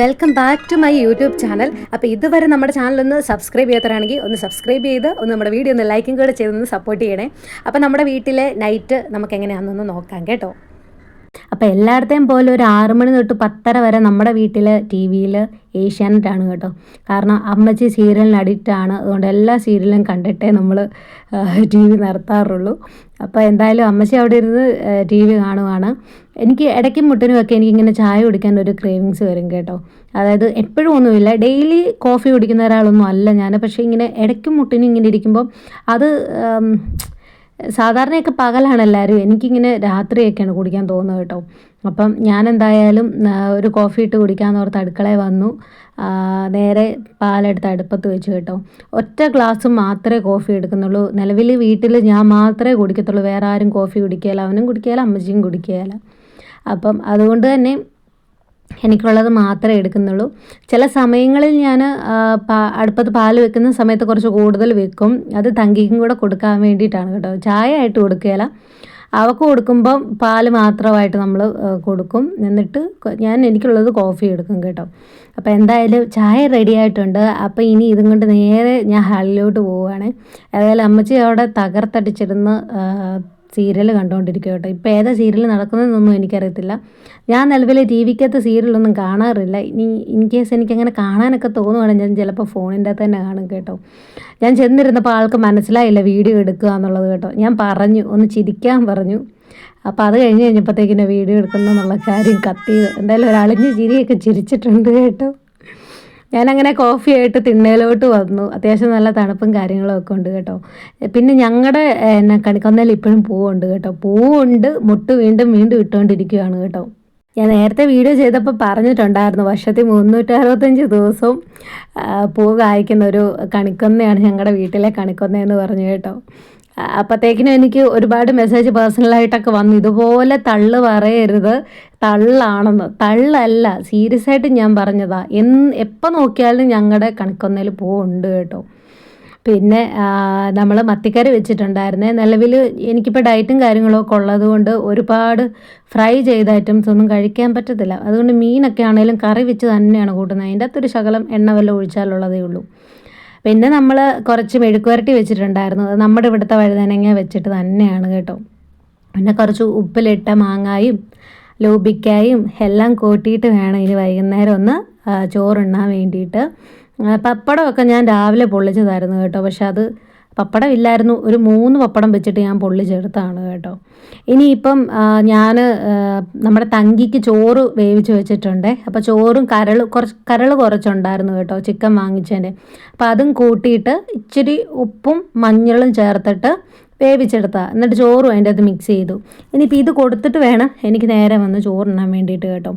Welcome back to my YouTube channel അപ്പോൾ ഇതുവരെ നമ്മുടെ ചാനൽ ഒന്ന് സബ്സ്ക്രൈബ് ചെയ്യാത്തവരാണെങ്കിൽ ഒന്ന് സബ്സ്ക്രൈബ് ചെയ്ത് ഒന്ന് നമ്മുടെ വീഡിയോ ഒന്ന് ലൈക്കും കൂടെ ചെയ്തൊന്ന് സപ്പോർട്ട് ചെയ്യണേ. അപ്പോൾ നമ്മുടെ വീട്ടിലെ നൈറ്റ് നമുക്ക് എങ്ങനെയാണെന്നൊന്ന് നോക്കാം കേട്ടോ. അപ്പോൾ എല്ലായിടത്തെയും പോലെ ഒരു ആറ് മണി തൊട്ട് പത്തര വരെ നമ്മുടെ വീട്ടിൽ ടി വിയിൽ ഏഷ്യാനെറ്റാണ് കേട്ടോ. കാരണം അമ്മച്ചി സീരിയലിന് അഡിക്റ്റ് ആണ്. അതുകൊണ്ട് എല്ലാ സീരിയലും കണ്ടിട്ടേ നമ്മൾ ടി വി നിർത്താറുള്ളൂ. അപ്പോൾ എന്തായാലും അമ്മച്ചി അവിടെ ഇരുന്ന് ടി വി കാണുവാണ്. എനിക്ക് ഇടയ്ക്കും എനിക്ക് ഇങ്ങനെ ചായ കുടിക്കാൻ ഒരു ക്രേവിങ്സ് വരും കേട്ടോ. അതായത് എപ്പോഴും ഒന്നുമില്ല. ഡെയിലി കോഫി കുടിക്കുന്ന ഒരാളൊന്നും അല്ല ഞാൻ പക്ഷേ ഇങ്ങനെ ഇടയ്ക്കും മുട്ടിനും ഇങ്ങനെ ഇരിക്കുമ്പോൾ അത് സാധാരണയൊക്കെ പകലാണ് എല്ലാവരും എനിക്കിങ്ങനെ രാത്രിയൊക്കെയാണ് കുടിക്കാൻ തോന്നുന്നത് കേട്ടോ. അപ്പം ഞാൻ എന്തായാലും ഒരു കോഫി ഇട്ട് കുടിക്കാമെന്ന് ഓർത്ത് അടുക്കളയിൽ വന്നു. നേരെ പാലെടുത്ത് അടുപ്പത്ത് വെച്ചു കേട്ടോ. ഒറ്റ ഗ്ലാസ് മാത്രമേ കോഫി എടുക്കുന്നുള്ളൂ. നിലവിൽ വീട്ടിൽ ഞാൻ മാത്രമേ കുടിക്കത്തുള്ളൂ. വേറെ ആരും കോഫി കുടിക്കുകയില്ല. അവനും കുടിക്കുകയില്ല അമ്മച്ചിയും കുടിക്കുകയില്ല. അപ്പം അതുകൊണ്ട് തന്നെ എനിക്കുള്ളത് മാത്രമേ എടുക്കുന്നുള്ളൂ. ചില സമയങ്ങളിൽ ഞാൻ അടുപ്പത്ത് പാൽ വെക്കുന്ന സമയത്ത് കുറച്ച് കൂടുതൽ വെക്കും. അത് തങ്കിക്കും കൂടെ കൊടുക്കാൻ വേണ്ടിയിട്ടാണ് കേട്ടോ. ചായ ആയിട്ട് കൊടുക്കുകയില്ല അവക്ക് കൊടുക്കുമ്പം പാൽ മാത്രമായിട്ട് നമ്മൾ കൊടുക്കും. എന്നിട്ട് ഞാൻ എനിക്കുള്ളത് കോഫി എടുക്കും കേട്ടോ. അപ്പോൾ എന്തായാലും ചായ റെഡി ആയിട്ടുണ്ട്. അപ്പോൾ ഇനി ഇതും കൊണ്ട് നേരെ ഞാൻ ഹാളിലോട്ട് പോവുകയാണ് ഏതായാലും അമ്മച്ചി അവിടെ തകർത്തടിച്ചിരുന്ന് സീരിയൽ കണ്ടുകൊണ്ടിരിക്കുക കേട്ടോ. ഇപ്പോൾ ഏതാ സീരിയൽ നടക്കുന്നതെന്നൊന്നും എനിക്കറിയത്തില്ല. ഞാൻ നിലവിൽ ടി വിക്കകത്ത് സീരിയലൊന്നും കാണാറില്ല. ഇനി ഇൻ കേസ് എനിക്കങ്ങനെ കാണാനൊക്കെ തോന്നുവാണെങ്കിൽ ഞാൻ ചിലപ്പോൾ ഫോണിന്റെ അകത്ത് തന്നെ കാണും കേട്ടോ. ഞാൻ ചെന്നിരുന്നപ്പോൾ ആൾക്ക് മനസ്സിലായില്ല വീഡിയോ എടുക്കുക എന്നുള്ളത് കേട്ടോ. ഞാൻ പറഞ്ഞു ഒന്ന് ചിരിക്കാൻ പറഞ്ഞു. അപ്പോൾ അത് കഴിഞ്ഞ് കഴിഞ്ഞപ്പോഴത്തേക്കിനെ വീഡിയോ എടുക്കുന്നു എന്നുള്ള കാര്യം കത്തിയത്. എന്തായാലും ഒരളിഞ്ഞ് ചിരിയൊക്കെ ചിരിച്ചിട്ടുണ്ട് കേട്ടോ. ഞാനങ്ങനെ കോഫി ആയിട്ട് തിണ്ണയിലോട്ട് വന്നു. അത്യാവശ്യം നല്ല തണുപ്പും കാര്യങ്ങളും ഒക്കെ ഉണ്ട് കേട്ടോ. പിന്നെ ഞങ്ങളുടെ എന്നെ കണിക്കൊന്നയിൽ ഇപ്പോഴും പൂവുണ്ട് കേട്ടോ. പൂവുണ്ട് മുട്ട് വീണ്ടും വീണ്ടും ഇട്ടുകൊണ്ടിരിക്കുകയാണ് കേട്ടോ. ഞാൻ നേരത്തെ വീഡിയോ ചെയ്തപ്പോൾ പറഞ്ഞിട്ടുണ്ടായിരുന്നു വർഷത്തിൽ മുന്നൂറ്റി അറുപത്തഞ്ച് ദിവസവും പൂ കായ്ക്കുന്ന ഒരു കണിക്കൊന്നയാണ് ഞങ്ങളുടെ വീട്ടിലെ കണിക്കൊന്ന എന്ന് പറഞ്ഞു കേട്ടോ. അപ്പോഴത്തേക്കിനും എനിക്ക് ഒരുപാട് മെസ്സേജ് പേഴ്സണലായിട്ടൊക്കെ വന്നു. ഇതുപോലെ തള്ളു പറയരുത്. തള്ളാണെന്ന്. തള്ളല്ല. സീരിയസ് ആയിട്ട് ഞാൻ പറഞ്ഞതാ. എന്ന് എപ്പോൾ നോക്കിയാലും ഞങ്ങളുടെ കണക്കൊന്നയിൽ പോകുന്നുണ്ട് കേട്ടോ. പിന്നെ നമ്മൾ മത്തിക്കറി വെച്ചിട്ടുണ്ടായിരുന്നേ. നിലവിൽ എനിക്കിപ്പോൾ ഡയറ്റും കാര്യങ്ങളൊക്കെ ഉള്ളത് കൊണ്ട് ഒരുപാട് ഫ്രൈ ചെയ്ത ഐറ്റംസ് ഒന്നും കഴിക്കാൻ പറ്റത്തില്ല. അതുകൊണ്ട് മീനൊക്കെ ആണെങ്കിലും കറി വെച്ച് തന്നെയാണ് കൂട്ടുന്നത്. അതിന്റെ അകത്തൊരു ശകലം എണ്ണ വല്ലതും ഒഴിച്ചാലുള്ളതേ ഉള്ളൂ. പിന്നെ നമ്മൾ കുറച്ച് മെഴുക്കുവരട്ടി വെച്ചിട്ടുണ്ടായിരുന്നു. അത് നമ്മുടെ ഇവിടുത്തെ വഴുതനങ്ങ വെച്ചിട്ട് തന്നെയാണ് കേട്ടോ. പിന്നെ കുറച്ച് ഉപ്പിലിട്ട മാങ്ങായും ലൂബിക്കായും എല്ലാം കൂട്ടിയിട്ട് വേണം ഇനി വൈകുന്നേരം ഒന്ന് ചോറുണ്ണാൻ വേണ്ടിയിട്ട്. പപ്പടമൊക്കെ ഞാൻ രാവിലെ പൊള്ളിച്ചതായിരുന്നു കേട്ടോ. പക്ഷെ അത് പപ്പടം ഇല്ലായിരുന്നു ഒരു മൂന്ന് പപ്പടം വെച്ചിട്ട് ഞാൻ പൊള്ളിച്ചെടുത്താണ് കേട്ടോ. ഇനിയിപ്പം ഞാൻ നമ്മുടെ തങ്കിക്ക് ചോറ് വേവിച്ച് വെച്ചിട്ടുണ്ട്. അപ്പോൾ ചോറും കരൾ കുറച്ച് കരൾ കുറച്ചുണ്ടായിരുന്നു കേട്ടോ ചിക്കൻ വാങ്ങിച്ചതിന്റെ. അപ്പോൾ അതും കൂട്ടിയിട്ട് ഇച്ചിരി ഉപ്പും മഞ്ഞളും ചേർത്തിട്ട് വേവിച്ചെടുത്താൽ എന്നിട്ട് ചോറും അതിന്റെ അകത്ത് മിക്സ് ചെയ്തു. ഇനിയിപ്പോൾ ഇത് കൊടുത്തിട്ട് വേണം എനിക്ക് നേരെ വന്ന് ചോറുണ്ണാൻ വേണ്ടിയിട്ട് കേട്ടോ.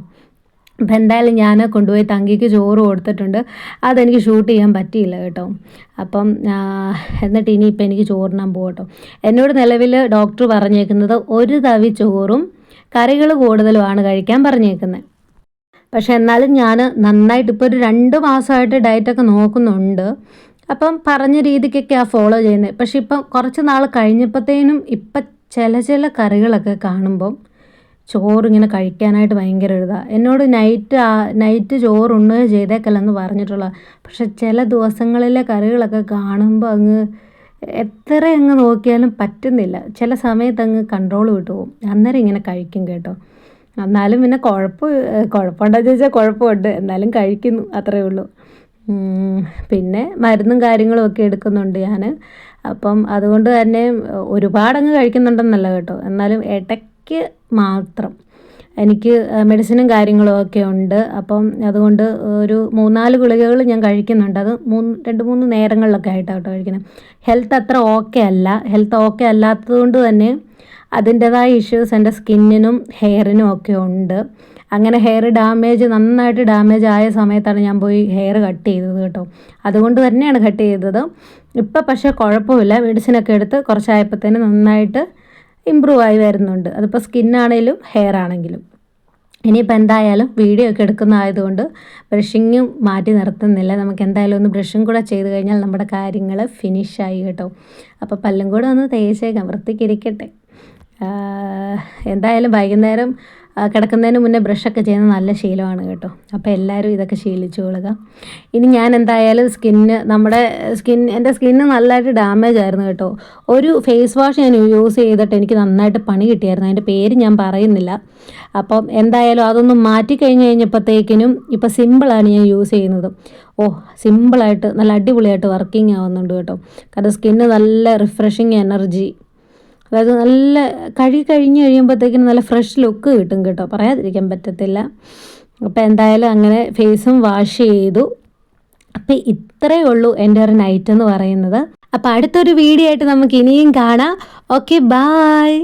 അപ്പം എന്തായാലും ഞാൻ കൊണ്ടുപോയി തങ്കിക്ക് ചോറ് കൊടുത്തിട്ടുണ്ട്. അതെനിക്ക് ഷൂട്ട് ചെയ്യാൻ പറ്റിയില്ല കേട്ടോ. അപ്പം എന്നിട്ട് ഇനിയിപ്പോൾ എനിക്ക് ചോറിനാൻ പോകട്ടോ. എന്നോട് നിലവിൽ ഡോക്ടർ പറഞ്ഞേക്കുന്നത് ഒരു തവി ചോറും കറികൾ കൂടുതലുമാണ് കഴിക്കാൻ പറഞ്ഞേക്കുന്നത്. പക്ഷേ എന്നാലും ഞാൻ നന്നായിട്ട് ഇപ്പോൾ ഒരു രണ്ട് മാസമായിട്ട് ഡയറ്റൊക്കെ നോക്കുന്നുണ്ട്. അപ്പം പറഞ്ഞ രീതിക്കൊക്കെയാണ് ഫോളോ ചെയ്യുന്നത് പക്ഷെ ഇപ്പം കുറച്ച് നാൾ കഴിഞ്ഞപ്പോഴത്തേനും ഇപ്പം ചില ചില കറികളൊക്കെ കാണുമ്പം ചോറ് ഇങ്ങനെ കഴിക്കാനായിട്ട് ഭയങ്കര ഇതാണ് എന്നോട് നൈറ്റ് നൈറ്റ് ചോറ് ഉണ്ണുക ചെയ്തേക്കല്ലെന്ന് പറഞ്ഞിട്ടുള്ള പക്ഷെ ചില ദിവസങ്ങളിലെ കറികളൊക്കെ കാണുമ്പോൾ അങ്ങ് എത്ര അങ്ങ് നോക്കിയാലും പറ്റുന്നില്ല. ചില സമയത്ത് അങ്ങ് കൺട്രോൾ വിട്ടു പോകും. അന്നേരം ഇങ്ങനെ കഴിക്കും കേട്ടോ. എന്നാലും പിന്നെ കുഴപ്പം കുഴപ്പമുണ്ടോ ചോദിച്ചാൽ കുഴപ്പമുണ്ട്. എന്നാലും കഴിക്കുന്നു അത്രയേ ഉള്ളൂ. പിന്നെ മരുന്നും കാര്യങ്ങളും ഒക്കെ എടുക്കുന്നുണ്ട് ഞാൻ അപ്പം അതുകൊണ്ട് തന്നെ ഒരുപാടങ്ങ് കഴിക്കുന്നുണ്ടെന്നല്ല കേട്ടോ. എന്നാലും ഇടയ്ക്ക് മാത്രം. എനിക്ക് മെഡിസിനും കാര്യങ്ങളും ഒക്കെ ഉണ്ട്. അപ്പം അതുകൊണ്ട് ഒരു മൂന്നാൽ ഗുളികകൾ ഞാൻ കഴിക്കുന്നുണ്ട്. അത് മൂന്ന് രണ്ട് മൂന്ന് നേരങ്ങളിലൊക്കെ ആയിട്ടാണ് കേട്ടോ കഴിക്കുന്നത്. ഹെൽത്ത് അത്ര ഓക്കെ അല്ല. ഹെൽത്ത് ഓക്കെ അല്ലാത്തത് കൊണ്ട് തന്നെ അതിന്റെതായ ഇഷ്യൂസ് എന്റെ സ്കിന്നിനും ഹെയറിനും ഒക്കെ ഉണ്ട്. അങ്ങനെ ഹെയർ ഡാമേജ് നന്നായിട്ട് ഡാമേജ് ആയ സമയത്താണ് ഞാൻ പോയി ഹെയർ കട്ട് ചെയ്തത് കേട്ടോ. അതുകൊണ്ട് തന്നെയാണ് കട്ട് ചെയ്തത്. ഇപ്പം പക്ഷേ കുഴപ്പമില്ല. മെഡിസിനൊക്കെ എടുത്ത് കുറച്ചായപ്പോൾ തന്നെ നന്നായിട്ട് ഇമ്പ്രൂവ് ആയി വരുന്നുണ്ട്. അതിപ്പോൾ സ്കിന്നാണേലും ഹെയർ ആണെങ്കിലും. ഇനിയിപ്പോൾ എന്തായാലും വീഡിയോ ഒക്കെ എടുക്കുന്ന ആയതുകൊണ്ട് ബ്രഷിങ്ങും മാറ്റി നിർത്തുന്നില്ല. നമുക്ക് എന്തായാലും ഒന്ന് ബ്രഷും കൂടെ ചെയ്ത് കഴിഞ്ഞാൽ നമ്മുടെ കാര്യങ്ങൾ ഫിനിഷായി കേട്ടോ. അപ്പോൾ പല്ലും കൂടെ ഒന്ന് തേച്ചേക്കാം. വൃത്തിക്കിരിക്കട്ടെ എന്തായാലും വൈകുന്നേരം കിടക്കുന്നതിന് മുന്നേ ബ്രഷൊക്കെ ചെയ്യുന്നത് നല്ല ശീലമാണ് കേട്ടോ. അപ്പോൾ എല്ലാവരും ഇതൊക്കെ ശീലിച്ചുകൊള്ളുക ഇനി ഞാൻ എന്തായാലും സ്കിന്ന് നമ്മുടെ സ്കിൻ എന്റെ സ്കിന്ന് നല്ലതായിട്ട് ഡാമേജ് ആയിരുന്നു കേട്ടോ. ഒരു ഫേസ് വാഷ് ഞാൻ യൂസ് ചെയ്തിട്ട് എനിക്ക് നന്നായിട്ട് പണി കിട്ടിയായിരുന്നു. അതിന്റെ പേര് ഞാൻ പറയുന്നില്ല. അപ്പം എന്തായാലും അതൊന്നും മാറ്റി കഴിഞ്ഞ് കഴിഞ്ഞപ്പോഴത്തേക്കിനും ഇപ്പോൾ സിമ്പിളാണ് ഞാൻ യൂസ് ചെയ്യുന്നത്. ഓ സിമ്പിളായിട്ട് നല്ല അടിപൊളിയായിട്ട് വർക്കിംഗ് ആവുന്നുണ്ട് കേട്ടോ. കാരണം സ്കിന്ന് നല്ല റിഫ്രഷിങ് എനർജി അതായത് നല്ല കഴുകി കഴിഞ്ഞ് കഴിയുമ്പോഴത്തേക്കിനും നല്ല ഫ്രഷ് ലുക്ക് കിട്ടും കേട്ടോ. പറയാതിരിക്കാൻ പറ്റത്തില്ല. അപ്പോൾ എന്തായാലും അങ്ങനെ ഫേസും വാഷ് ചെയ്തു. അപ്പോൾ ഇത്രയേ ഉള്ളൂ എന്റെ ഒരു നൈറ്റ് എന്ന് പറയുന്നത്. അപ്പോൾ അടുത്തൊരു വീഡിയോ ആയിട്ട് നമുക്ക് ഇനിയും കാണാം. Okay bye